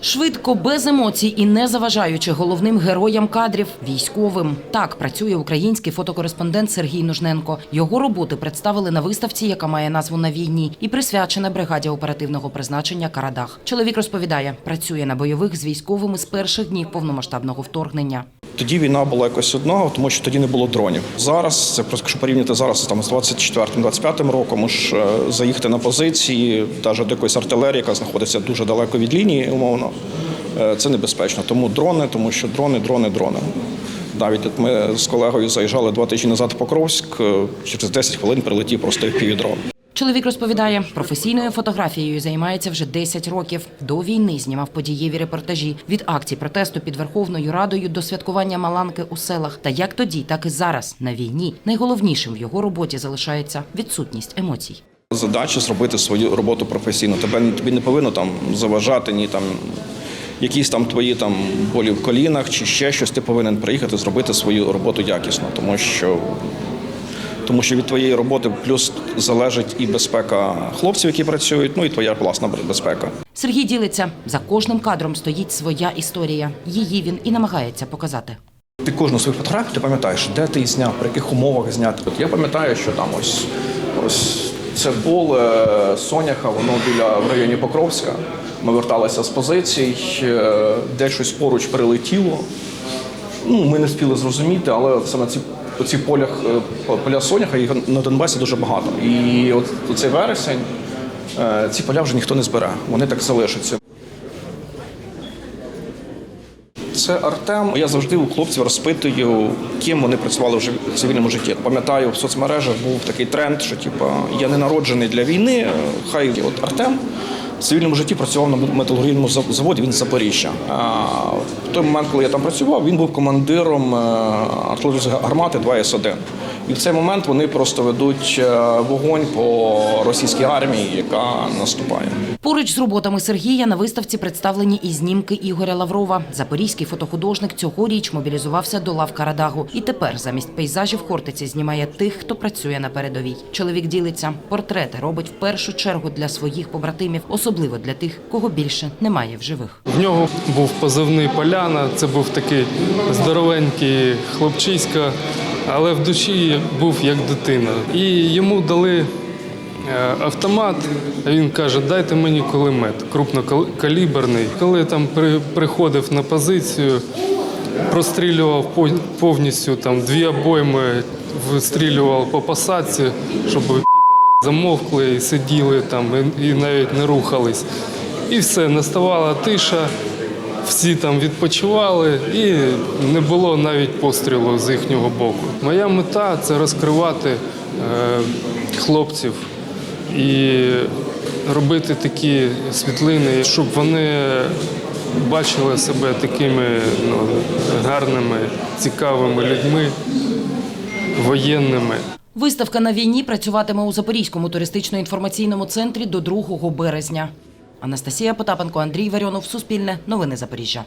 Швидко, без емоцій і не заважаючи головним героям кадрів військовим. Так працює український фотокореспондент Сергій Нужненко. Його роботи представили на виставці, яка має назву на війні, і присвячена бригаді оперативного призначення Карадах. Чоловік розповідає, працює на бойових з військовими з перших днів повномасштабного вторгнення. Тоді війна була якось одного, тому що тоді не було дронів. Зараз це просто якщо порівняти зараз там з 24-25 роком, ж е, заїхати на позиції, навіть до якоїсь артилерії, яка знаходиться дуже далеко від лінії, умовно, е, це небезпечно. Тому дрони, тому що дрони, дрони, дрони. Навіть от ми з колегою заїжджали два тижні назад в Покровськ, е, через 10 хвилин прилетів просто дрон. Чоловік розповідає, професійною фотографією займається вже 10 років. До війни знімав подієві репортажі від акцій протесту під Верховною Радою до святкування Маланки у селах. Та як тоді, так і зараз на війні. Найголовнішим в його роботі залишається відсутність емоцій. Задача зробити свою роботу професійно. Тебе тобі не повинно там заважати ні там. Якісь там твої там болі в колінах чи ще щось, ти повинен приїхати зробити свою роботу якісно, тому що тому що від твоєї роботи плюс залежить і безпека хлопців, які працюють, ну і твоя власна безпека. Сергій ділиться за кожним кадром стоїть своя історія. Її він і намагається показати. Ти кожну свою фотографію ти пам'ятаєш, де ти її зняв, при яких умовах зняти. От я пам'ятаю, що там ось ось це поле Соняха, воно біля в районі Покровська. Ми верталися з позицій, е, де щось поруч прилетіло. Ну, ми не спіли зрозуміти, але саме ці оці полях е, поля Соняха їх на Донбасі дуже багато. І от цей вересень е, ці поля вже ніхто не збере. Вони так залишаться. Це Артем. Я завжди у хлопців розпитую, ким вони працювали в цивільному житті. Пам'ятаю, в соцмережах був такий тренд, що типу, я не народжений для війни. Хай от Артем в цивільному житті працював на металургійному заводі. Він з Запоріжжя. В той момент, коли я там працював, він був командиром е, артилерійської гармати 2 С 1 І в цей момент вони просто ведуть е, вогонь по російській армії, яка наступає. Поруч з роботами Сергія на виставці представлені і знімки Ігоря Лаврова. Запорізький фотохудожник цьогоріч мобілізувався до лав Карадагу. І тепер замість пейзажів Хортиці знімає тих, хто працює на передовій. Чоловік ділиться. Портрети робить в першу чергу для своїх побратимів, особливо для тих, кого більше немає в живих. В нього був позивний Поляна, це був такий здоровенький хлопчиська, але в душі був як дитина. І йому дали е, автомат, а він каже, дайте мені кулемет крупнокаліберний. Коли там приходив на позицію, прострілював повністю там дві обойми, вистрілював по посадці, щоб замовкли і сиділи там і навіть не рухались. І все, наставала тиша, всі там відпочивали, і не було навіть пострілу з їхнього боку. Моя мета це розкривати е, хлопців і робити такі світлини, щоб вони бачили себе такими ну, гарними, цікавими людьми, воєнними. Виставка на війні працюватиме у Запорізькому туристично-інформаційному центрі до 2 березня. Анастасія Потапенко, Андрій Варіонов, Суспільне, Новини Запоріжжя.